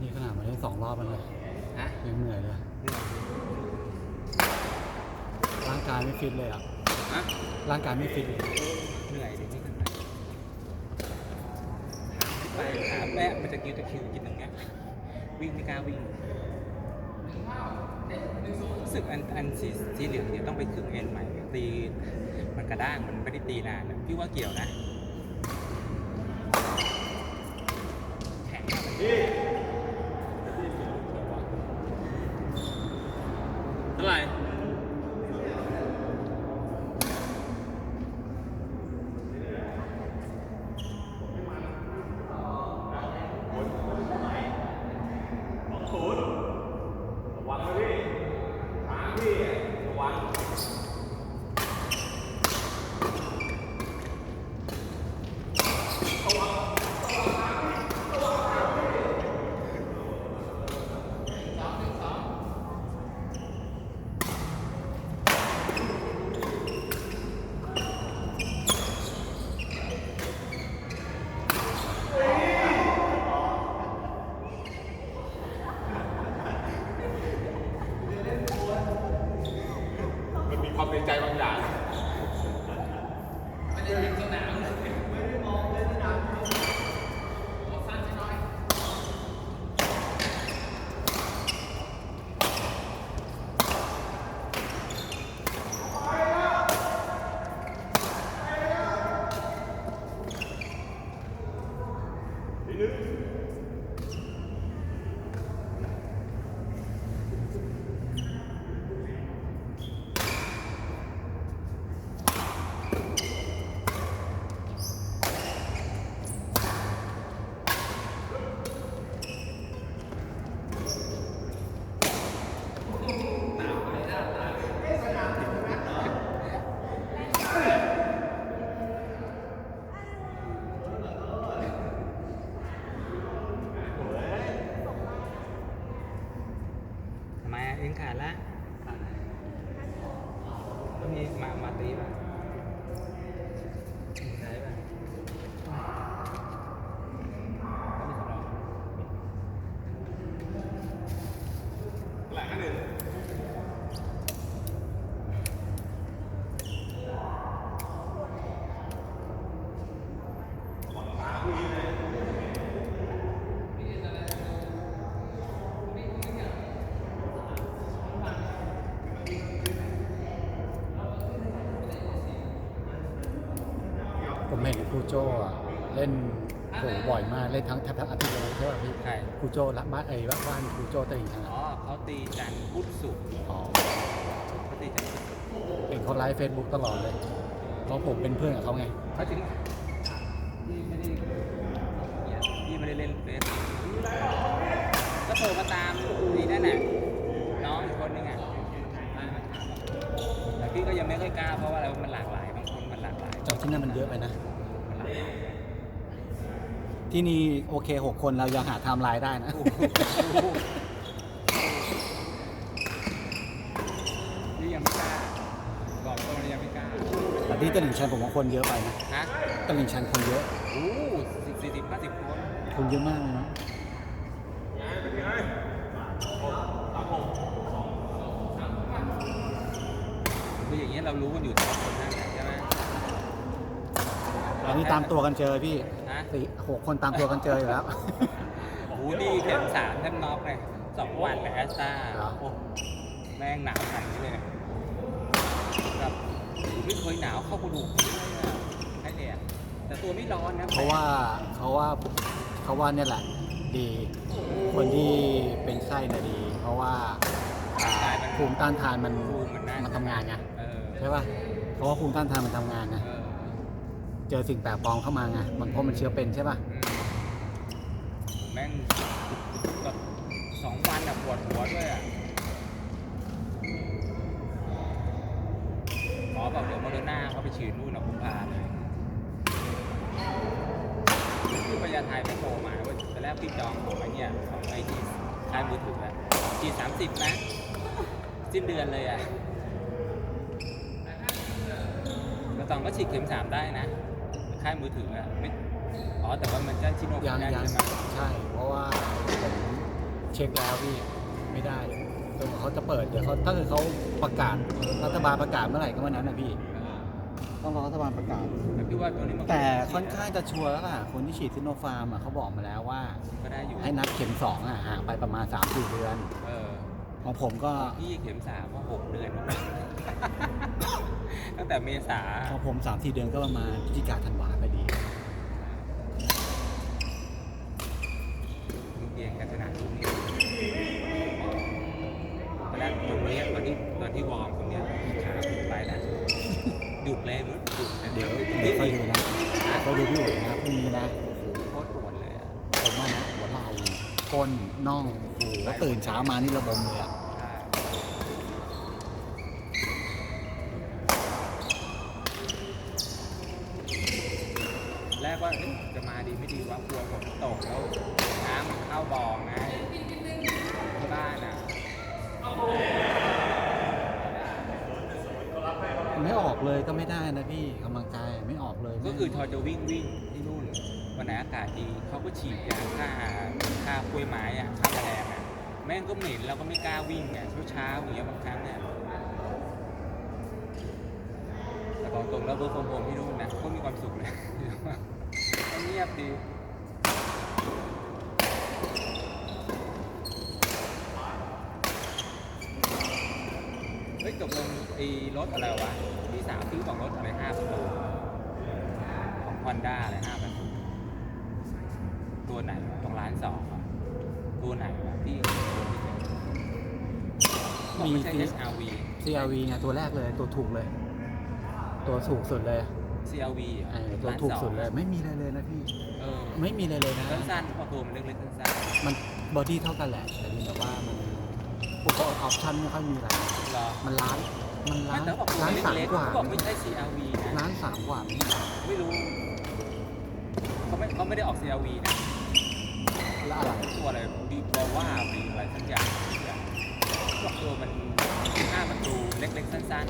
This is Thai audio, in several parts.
นี่ขนาดมาเล่นสองรอบแล้วนะฮะยังเหนื่อยเลยร่างกายไม่ฟิตเลยอะฮะร่างกายไม่ฟิตเลยเหนื่อยดินี่ขนาดไปหาแปะมันจะคิวตะคริวกินตรงเนี้ยวิ่งไม่กล้าวิ่งรู้สึกอันอันสีสีเหลืองเนี่ยต้องไปขึงเอ็นใหม่ตีมันกระด้างมันไม่ได้ตีนานอะพี่ว่าเกี่ยวนะแข็งมากเลย เท่าไหร่ มันมีความ ในใจบางอย่าง ทำไมอะ เอ็งขาดละก็มีมามาตีป่ะใช่ป่ะก็มีสำรอง หลังอันหนึ่ง ผมเห็นครู โจอะเล่นโหบ่อยมากเล่นทั้งแทบทั้งอาทิตย์เลยใช่ป่ะพี่ใครครูโจรักบ้านเอ้ยบ้านครูโจตลิ่งชันอ๋อเขาตีจันทร์พุธศุกร์อ๋อเขาตีจันทร์พุธศุกร์เห็นเขาไลฟ์เฟซบุ๊กตลอดเลยเพราะผมเป็นเพื่อนกับเขาไงเขาถึงพี่ไม่ได้เนี่ยพี่ไม่ได้เล่นเฟซก็โทรมาตามนี่นั่นน่ะน้องอีกคนนึงอะมามาถามแต่พี่ก็ยังไม่ค่อยกล้าเพราะว่าอะไรมันหลากหลายบางคนมันหลากหลายจอที่นั่นมันเยอะไปนะ มันหลากหลาย ที่นี่โอเคหกคนเรายังหาไทม์ไลน์ได้นะโอ้โหนี่ยังไม่กล้าบอกตรงนี้ยังไม่กล้าแต่ที่ตลิ่งชันผมว่าคนเยอะไปนะฮะตลิ่งชันคนเยอะโอ้สิบสี่สิบห้าสิบคนคนเยอะมากเลยนะคืออย่างเงี้ยเรารู้กันอยู่สองคนนั่นแหละใช่ไหมอันนี้ตามตัวกันเจอพี่ ฮะ สี่หกคนตามตัวกันเจออยู่แล้ว โอ้โหนี่เข็มสามแทบน็อกเลยสองวันกับแอสตาเหรอ โอ้แม่งหนาวขนาดนี้เลยแบบไม่เคยหนาวเข้ากระดูกเลยอะไอ้เนี่ยแต่ตัวไม่ร้อนนะเพราะว่าเขาว่าเขาว่าเนี่ยแหละดี คนที่เป็นไข้น่ะดี เพราะว่าอ่าภูมิต้านทานมันภูมิมันน่ามันทำงานไงเออใช่ป่ะเพราะว่าภูมิต้านทานมันทำงานไงเออ เจอสิ่งแปลกปลอมเข้ามาไงมันเพราะมันเชื้อเป็นใช่ป่ะแม่งแบบสองวันอะปวดหัวด้วยอะหมอบอกเดี๋ยวโมเดอร์นาเขาไปฉีดนู่นอะกุมภาเลยคือพยาไทยไม่โทรมาเว่าแต่แรกพี่จองของไอ้เนี่ยของไอ้ที่ค่ายมือถืออะฉีดสามสิบนะสิ้นเดือนเลยอะกระตองก็ฉีดเข็มสามได้นะ ค่ายมือถืออะไม่อ๋อแต่ว่ามันจะชิโนยังแน่นยังใช่ไหมใช่ เพราะว่าผมเช็คแล้วพี่ไม่ได้จนกว่าเขาจะเปิดเดี๋ยวเขาถ้าเกิดเขาประกาศรัฐบาลประกาศเมื่อไหร่ก็เมื่อนั้นนะพี่ ต้องรอรัฐบาลประกาศ แต่พี่ว่าตัวนี้มันก็แต่ค่อนข้างจะชัวร์แล้วล่ะคนที่ฉีดซิโนฟาร์มอะเขาบอกมาแล้วว่า ก็ได้อยู่ให้นัดเข็มสองอะห่างไปประมาณ3 4เดือน เออของผมก็ พี่เข็มสามก็หกเดือน ตั้งแต่เมษาของผม3 4เดือนก็ประมาณพฤศจิกาธันวาพอดีเรียนกันขนาดนี้ตอนแรกตรงนี้ตอนที่ตอนที่วอร์มตรงเนี้ยขาไปแล้วหยุดเลยมึงหยุดเดี๋ยวเดี๋ยวคอยดูนะคอยดูพี่อุ๋ยนะพรุ่งนี้นะโคตรปวดเลยอะผมว่านะหัวไหล่ก้นน่องโอ้โหแล้วตื่นเช้ามานี่ระบมเลยอะ ใช่แรกว่าเอ๊ะจะมาดีไม่ดีวะกลัวฝนตกแล้วน้ำมันเข้าบ่อไงที่บ้านอะ ไม่ออกเลยก็ไม่ได้นะพี่กำลังกายไม่ออกเลยก็คือทอจะวิ่งวิ่งที่นู่นวันไหนอากาศดีเขาก็ฉีดยาฆ่าฆ่ากล้วยไม้อะฆ่าแมลงอะแม่งก็เหม็นเราก็ไม่กล้าวิ่งไงเช้าเช้าๆอย่างเงี้ยบางครั้งเนี่ยแต่บอกตรงแล้วเวิร์กโฮมที่นู่นนะก็มีความสุขเลยเงียบดี เฮ้ยตกลง ไอ้รถอะไรวะพี่สาวซื้อบอกรถอะไรห้าประตูของฮอนด้าอะไรห้าประตูตัวไหนวะตรงร้านสองอะตัวไหนวะที่บอกไม่ใช่ HRV CRV ไงตัวแรกเลยตัวถูกเลย ตัวถูกสุดเลย CRV เหรอเออตัวร้านถูกสองสุดเลยไม่มีอะไรเลยนะพี่ เออไม่มีอะไรเลยนะ สั้นๆพอตัวมันเล็กๆสั้นมันบอดี้เท่ากันแหละแต่เพียงแต่ว่ามันพวกออปชั่นไม่ค่อยมีอะไร ๆรอมันล้าน มันล้าไม่นแต่บอกตัวล้านสามเล็กๆกว่าเขาบอกไม่ใช่ CRV นะล้านสามกว่าไม่รู้เขาไม่เขาไม่ได้ออก CRV นะแล้วอะไรตัวอะไรบีบอว่าบีอะไรทั้งอย่างบอกตัวมันห้าประตูเล็กๆสั้น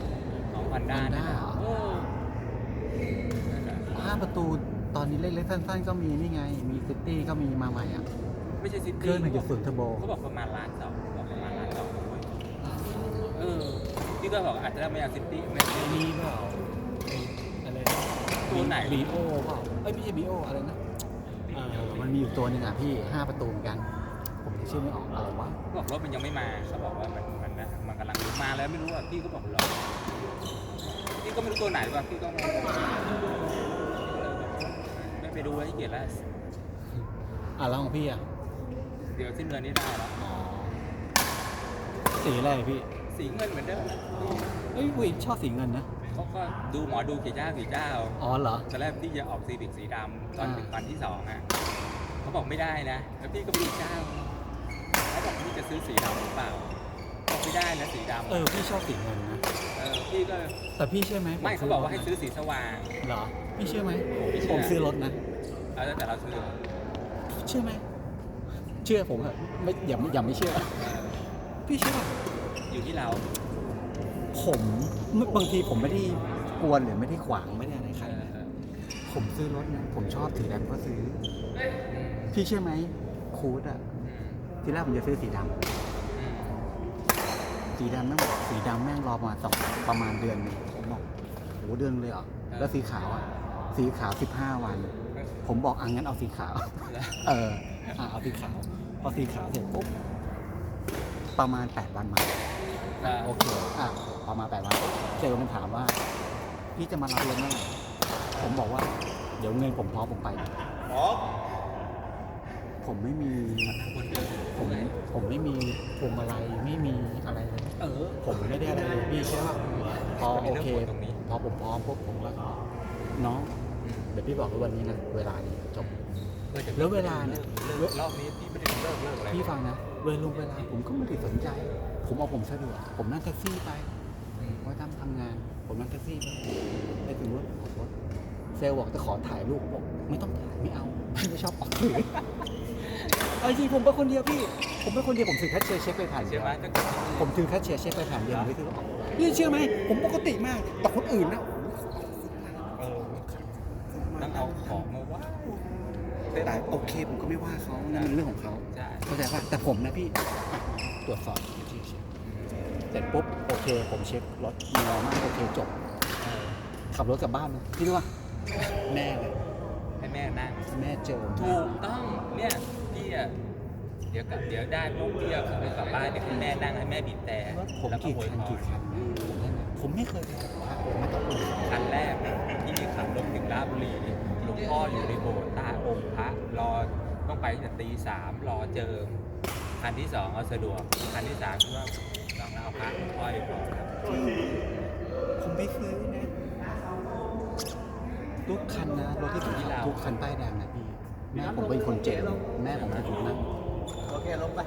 ๆของพันด้าเนี่ยนะเออนั่นน่ะห้าประตูตอนนี้เล็กๆสั้นๆก็มีนี่ไง มีซิตี้ก็มีมาใหม่อะ ไม่ใช่ซิเคตี้รื่องหนึ่งจุดศูนย์เทอร์โบ เขาบอกประมาณล้านสองบอกประมาณล้านสองเว้ยเออ พี่ก็บอกอาจจะไม่เอาซิตี้ไม่มีเปล่าอะไรนะตัวไหนบีโอเปล่าเอ้ยไม่ใช่บีโออะไรนะเออมันมีอยู่ตัวหนึ่งอะพี่ห้าประตูเหมือนกัน ผมจะชื่อไม่ออกอะไรวะเขาบอกรถมันยังไม่มาเขาบอกว่ามันมันนะมันกำลังมาแล้วไม่รู้อะพี่ก็บอกรอพี่ก็ไม่รู้ตัวไหนว่ะพี่ก็ไม่ไม่ไปดูให้เกียรติแล้วอะแล้วของพี่อะเดี๋ยวสิ้นเดือนนี้ได้แล้วอ๋อสีอะไรพี่ สีเงินเหมือนเดิมเอ้ยอุ้ยชอบสีเงินนะเขาก็ดูหมอดูกี่เจ้ากี่เจ้าอ๋อเหรอตอนแรกพี่จะออกซีบิกสีดำตอนอ่าถึงวันที่สองอะเขาบอกไม่ได้นะ แล้วพี่ก็ไปดูเจ้าเขาบอกพี่จะซื้อสีดำหรือเปล่าบอกไม่ได้นะสีดำเออพี่ชอบสีเงินนะเออพี่ก็แต่พี่เชื่อไหมผไม่เขาบอกว่าให้ซื้อรถนะสีสว่างเหรอพี่เชื่อไหมไม่เชื่อผมซื้อรถนะเอาแต่เราซื้อเชื่อไหมเชื่อผมเหอะไม่อย่าอย่าไม่เชื่อพี่เชื่อป่ะ อยู่ที่เรา ผมบางทีผมไม่ได้กวนหรือไม่ได้ขวางไม่ได้อะไรใครเออนะเออผมซื้อรถนะผมชอบสีดำก็ซื้อ พี่เชื่อไหมคูดอะอืมทีแรกผมจะซื้อสีดำอืมสีดำแม่งบอกสีดำแม่งรอประมาณสองประมาณเดือนหนึงผมบอกโหเดือนเลยเหรอแล้วสีขาวอะสีขาวสิบห้าวัน ผมบอกอะงั้นเอาสีขาวแล้วเอออะเอาสีขาว พอสีขาวเสร็จปุ๊บประมาณ8วันมาเออโอเคอะประมาณ8วันเซลล์มันถามว่า พี่จะมารับรถเมื่อไหร่ผมบอกว่า เดี๋ยวเงินผมพร้อมผมไป อ๋อผมไม่มี คนเดินผมผมไม่มีพวงมาลัยไม่มีอะไรเลย เออ ผมไม่ได้อะไรเลยพี่ใช่ป่ะพอมันมีโอเรื่องเคกฎตรงนี้พอผมพร้อมปุ๊บผมก็น้องอืม เดี๋ยวพี่บอกว่าวันนี้นะ เวลานี้จบออจะแล้วเวลาเนี่ย เลิกรอบนี้พี่ไม่ได้เลิกเลิกอะไรพี่ฟังนะ เวลาเวลาผมก็ไม่ได้สนใจ ผมเอาผมสะดวก ผมนั่งแท็กซี่ไปอืมเพราะทำทำงาน ผมนั่งแท็กซี่ไปไปถึงรถออกรถเซลล์บอกจะขอถ่ายรูปบอกไม่ต้องถ่ายไม่เอาไม่ชอบออกสื่อเอาจริงผมเป็นคนเดียวพี่ ผมเป็นคนเดียวผมถือแคชเชียร์เช็คไปผ่านเดีใช่ยวไหมถ้าเกิดผมถือแคชเชียร์เช็คไปผ่านเดียวผมไม่ถือออกพี่เชื่อไหมผมปกติมากแต่คนอื่นนะ เออต้องเอาของมาว่าแต่ แต่ โอเคผมก็ไม่ว่าเขานั่นเป็นเรื่องของเขาใช่ เข้าใจป่ะแต่ผมนะพี่ตรวจสอบที่เช็คเสร็จปุ๊บโอเค ผมเช็ครถมีรอมากโอเคจบเออขับรถกลับบ้านเลยพี่รู้ป่ะแม่เลยให้แม่นั่งแม่เจอถูกต้องเนี่ยพี่อะเดี๋ยวกลับเดี๋ยวได้ปุ๊บพี่อะขับรถกลับบ้านเดี๋ยวให้แม่นั่งให้แม่บีบแต่ผมแล้วก็กี่โวยคันพกี่รคันผมไม่เคยพาผมมาต้องคนคันแรกที่ขับรถถึงราชบุรีหลวงพ่ออยู่ในโบสถ์ใต้องค์พระรอต้อง ไปตั้งแต่ตีสามรอเจิมคันที่สองเอาสะดวกคันที่สามคือว่าต้องเอาพระห้อยพอครับผมไม่ซื้อนะทุกคันนะรถที่ผมขับทุกคันป้ายแดงนะพี่แม่ผมเป็นคนเจ็บแม่ผมเป็นคนนั่งโอเคลงไป